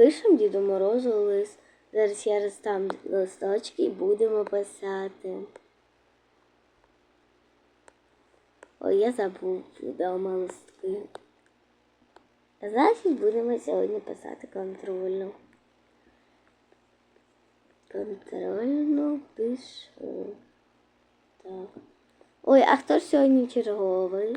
Пишемо Діду Морозу лист. Зараз я розтам листочки і будемо писати. Ой, я забув вдома листки. Значить, будемо сьогодні писати контрольну. Контрольну пишу. Так. Ой, а хто ж сьогодні черговий?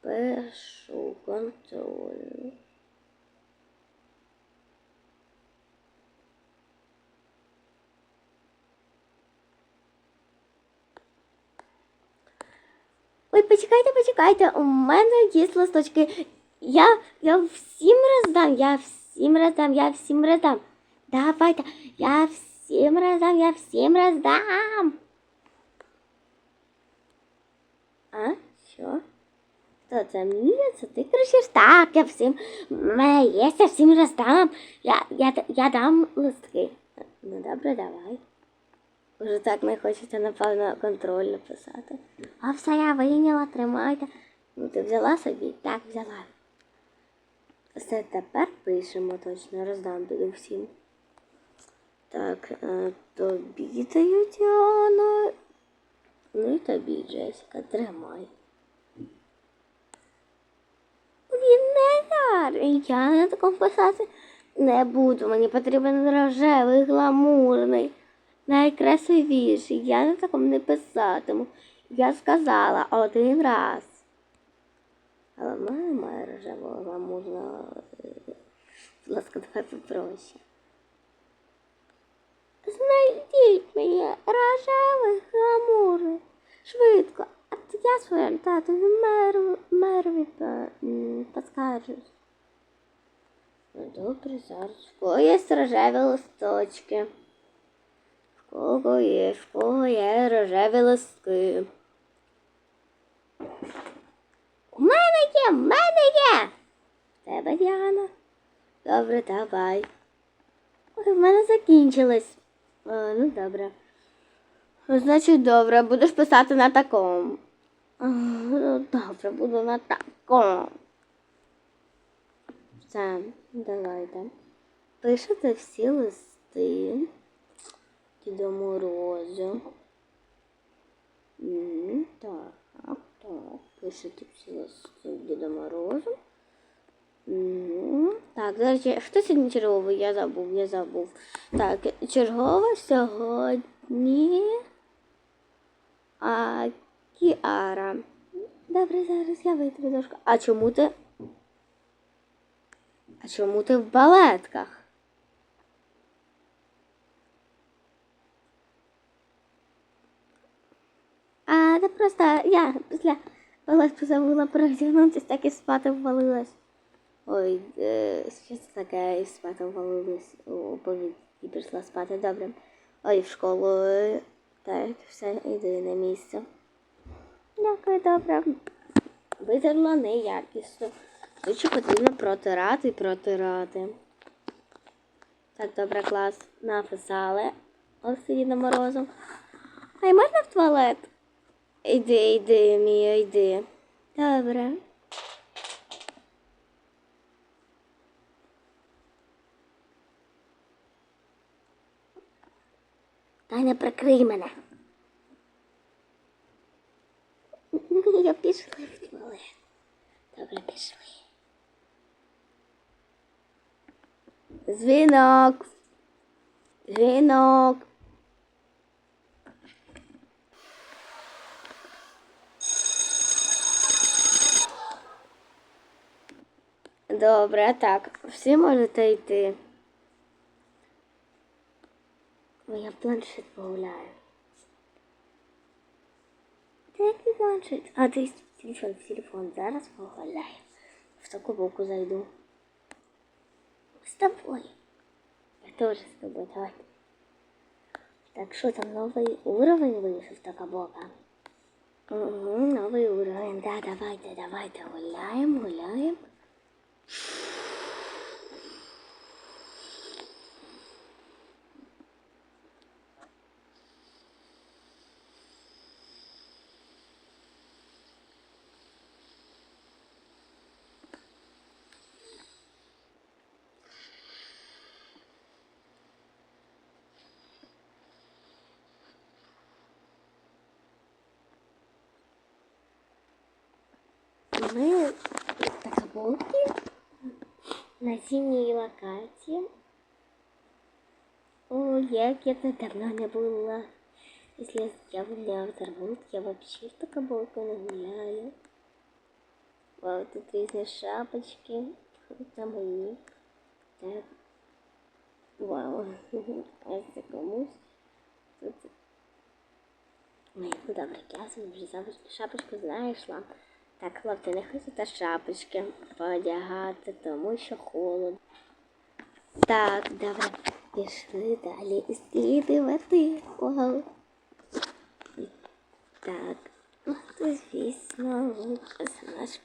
Пишу контрольну. Ой, почекайте, почекайте, у мене є листочки. Я, я всім роздам, я всім роздам, я всім роздам. Давайте, я всім роздам, я всім роздам. А? Що? Хто це мені? Це ти кричиш? Так, я всім мене є, я всім роздам. Я, я, я дам листки. Ну добре, давай. Уже так не хочеться, напевно, контрольно писати. А все я вийняла, тримайте. Ну ти взяла собі? Так, взяла. Все тепер пишемо точно, роздам піду всім. Так, е, тобі даю Діана. Ну і тобі, Джесіка, тримай. Він не гарний. Я на такому писати не буду. Мені потрібен рожевий, гламурний, найкрасивіший. Я на такому не писатиму. Я сказала один раз. Але в мене немає рожевого гламурного. Будь ласка, давай попроще. Знайдіть мені рожевий гламурний. Швидко. А то я своєму татові меру, мерові м, поскаржусь. Ну, добре, зараз. В є рожеві листочки? Кого є? В кого є рожеві листки? У мене є, в мене є. Тебе, Діана? Добре, давай. Ой, в мене закінчилось. О, ну добре. Значить, добре, будеш писати на такому. Ну, добре, буду на такому. Все, давайте. Пишете всі листи Діду Морозу. М, Так, так. Пишете всі Діду Морозу. Так, зараз я- хто сьогодні черговий? Я забув, я забув. Так, чергова сьогодні. А Кіара. Добре, зараз я витру дошку. А чому ти? А чому ти в балетках? А це просто я після балетку забула переодягнутися, так і спати ввалилась. Ой, е, що це таке і спати ввалилась у повітрі і пішла спати. Добре. Ой, в школу. е, Так, все, йди на місце. Дякую, добре. Витерла неякісно. Тут потрібно протирати протирати. Так, добре, клас. Написали. Олексіна Морозу. А й можна в туалет? Іди, йди, Мія, йди. Добре. Таня, прикрий мене. Я пішла в туалет. Добре, пішли. Дзвінок. Дзвінок. Добре, так. Всі можете йти. Ой, я планшет погуляю. Який планшет? А ти телефон, телефон зараз погуляю. В таку боку зайду. З тобою. Я теж з тобою, давай. Так, що там новий уровень вийшов така бока? Угу, новий уровень. Да, давайте, давайте гуляємо, гуляємо. Ми така булки на цій локації. О, як я тут давно не була. Если я гуляю в Тарбут, я вообще в такоболку не гуляю. Вау, тут різні шапочки. Там мої. Так. Вау. А це комусь. Тут. Ой, ну добре, я собі вже шапочку, шапочку знайшла. Так, хлопці, не хочете шапочки подягати, тому що холодно. Так, добре, пішли далі слідувати. Вау. Так, то, звісно, Лукас наш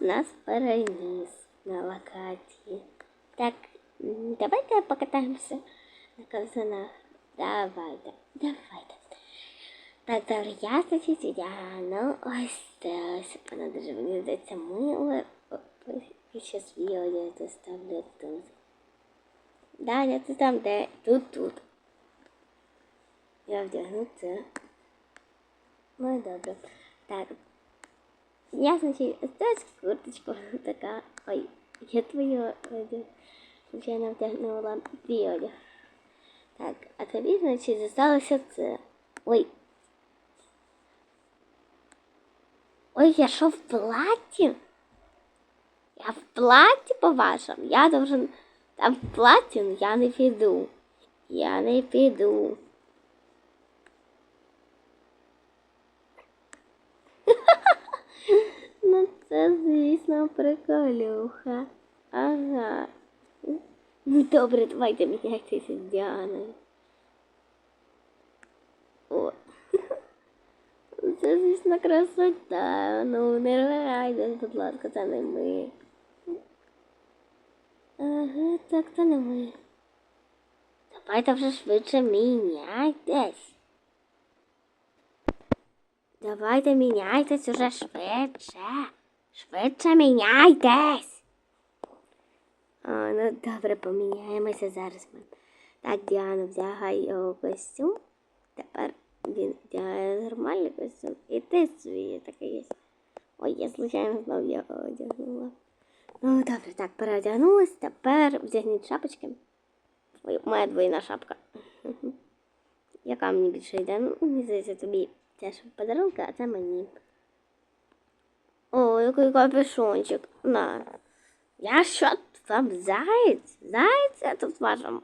нас переніс на локації. Так, давайте покатаємося на ковзанах. Давайте, давайте. Так, добре, я значить, я, ну, ось це, ось вона дуже мені здається мило. І ще свій одяг доставлю тут. Даня, ти там де? Тут, тут. Я вдягну це. Ну, добре. Так. Я, значить, ось курточку така. Ой, я твою одяг. Звичайно, вдягнула твій одяг. Так, а тобі, значить, зосталося це. Ой. Ой, я що в платі? Я в платі, по-вашому? Я должен там в платі, ну я не піду. Я не піду. Ну це, звісно, приколюха. Ага. Ну добре, давайте міняйтеся з Діаною. О. Це, звісно, красота. Ну, не рвайте, будь ласка, це не ми. Ага, так це не ми. Давайте вже швидше міняйтесь. Давайте міняйтесь уже швидше. Швидше міняйтесь. А, ну добре, поміняємося зараз. Так, Діана вдягає його костюм. Тепер вдягає нормальний костюм. І ти свій такий є. Ой, я случайно знов його одягнула. Ну, добре, так, переодягнулась. Тепер вдягніть шапочки. Ой, моя двойна шапка. Яка мені більше йде? Ну, мені здається, тобі теж подарунка, а це мені. О, який капюшончик. На. Я що там заєць? Заєць я тут вашому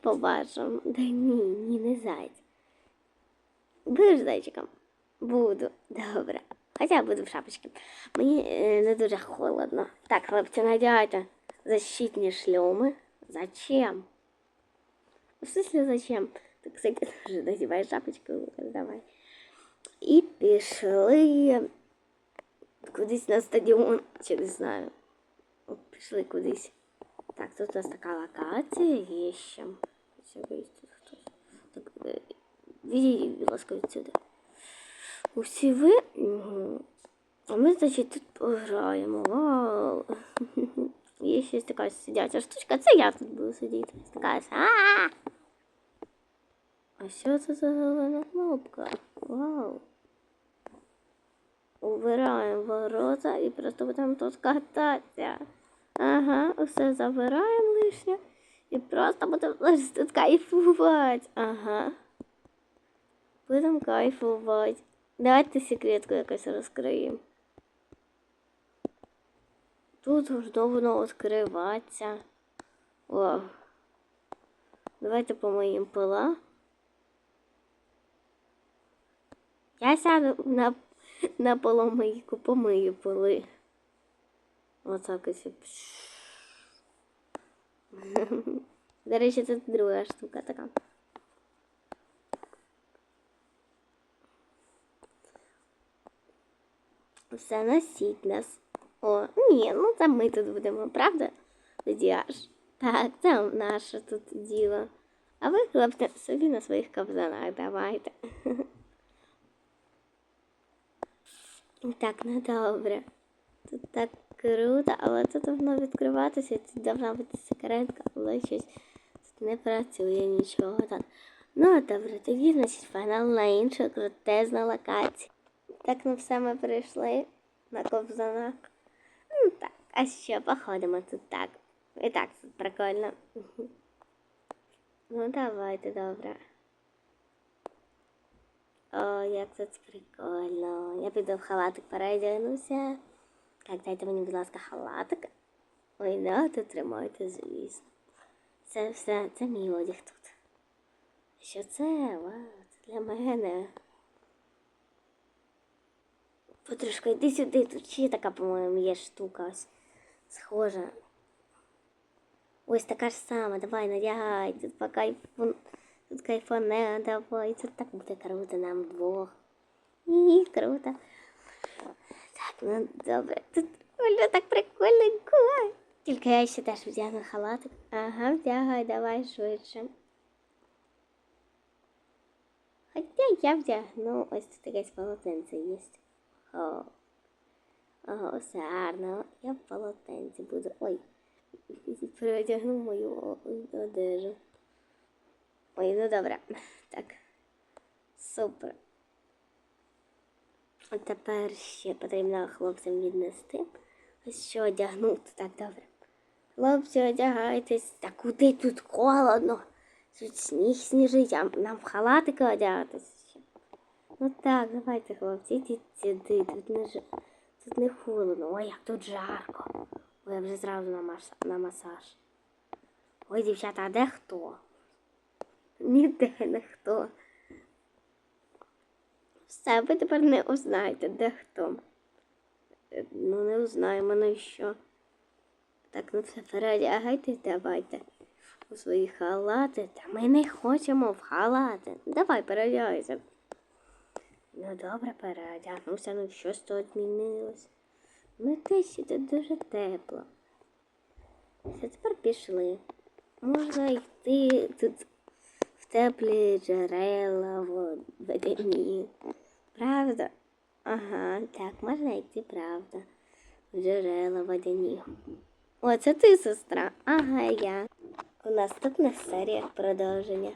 по-вашому. Да ні, ні, не заєць. Будеш зайчиком? Буду. Добре. Хоча буду в шапочці. Мені е, не дуже холодно. Так, хлопці, надягайте защитні шльоми. Зачем? В смысле зачем? Так, кстати, тоже надевай шапочку, Лукас, давай. І пішли кудись на стадіон, чи не знаю. От пішли кудись. Так, тут у нас така локація є ще. Ось якийсь Відійдіть, будь ласка, відсюди. Усі ви. А ми, значить, тут пограємо. Вау. Є ще така сидяча штучка. Це я тут буду сидіти. Така! А що це за зелена кнопка? Вау. Убираємо ворота і просто будемо тут кататися. Ага, усе забираємо лишнє і просто будемо тут кайфувати. Ага. Будемо кайфувати. Давайте секретку якось розкриємо. Тут должно воно відкриватися. О. Давайте помиємо пола. Я сяду на, на поломийку, помию поли. Отак ось. До речі, це друга штука така. Все носіть нас. О, ні, ну це ми тут будемо, правда? Тоді аж. Так, це наше тут діло. А ви, хлопці, собі на своїх кобзанах давайте. Так, ну добре. Тут так круто, але тут воно відкриватися, тут должна бути секретка, але щось тут не працює нічого так. Ну, добре, тоді, значить, фінал на іншу крутезну локацію. Так, ну все ми прийшли на ковзанах. а що, походимо тут так. І так тут прикольно. Ну, давайте, добре. О, як тут прикольно. Я піду в халатик переодягнуся. Так, дайте мені, будь ласка, халатик. Ой, да, тут тримайте, звісно. Це все, це мій одяг тут. Що це? Вау, це для мене. Подружка, йди сюди, тут ще така, по-моєму, є штука ось схожа. Ось така ж сама, давай надягай, тут по кайфу, тут кайфоне, давай, це так буде круто нам двох. Ні, круто. Так, ну добре, тут прикольно, так прикольненько. Тільки я ще теж вдягну халатик. Ага, вдягай, давай швидше. Хоча я вдягну, ось тут якесь полотенце є. О, Ого, гарно. Я в полотенці буду. Ой, переодягну мою одежу. Ой, ну добре. Так. Супер. От тепер ще потрібно хлопцям віднести. Ось що одягнути. Так, добре. Хлопці, одягайтесь. Та куди тут холодно? Тут сніг сніжить, а нам в халатики одягатися. Ну так, давайте, хлопці, йдіть сюди, тут не, ж... тут не холодно. Ой, як тут жарко. Ой, я вже зразу на, мас... на масаж. Ой, дівчата, а де хто? Ніде не хто. Все, ви тепер не узнаєте, де хто. Е, Ну, не узнаємо, ну і що. Так, ну все, переодягайтесь, давайте. У свої халати. Та ми не хочемо в халати. Давай, переодягайся. Ну добре, переодягнувся, ну щось тут змінилось. Ну те тут дуже тепло. Все, тепер пішли. Можна йти тут в теплі джерела, водяні. Правда? Ага, так, можна йти, правда. В джерела водяні. О, це ти, сестра. Ага, я. У наступних серіях продовження.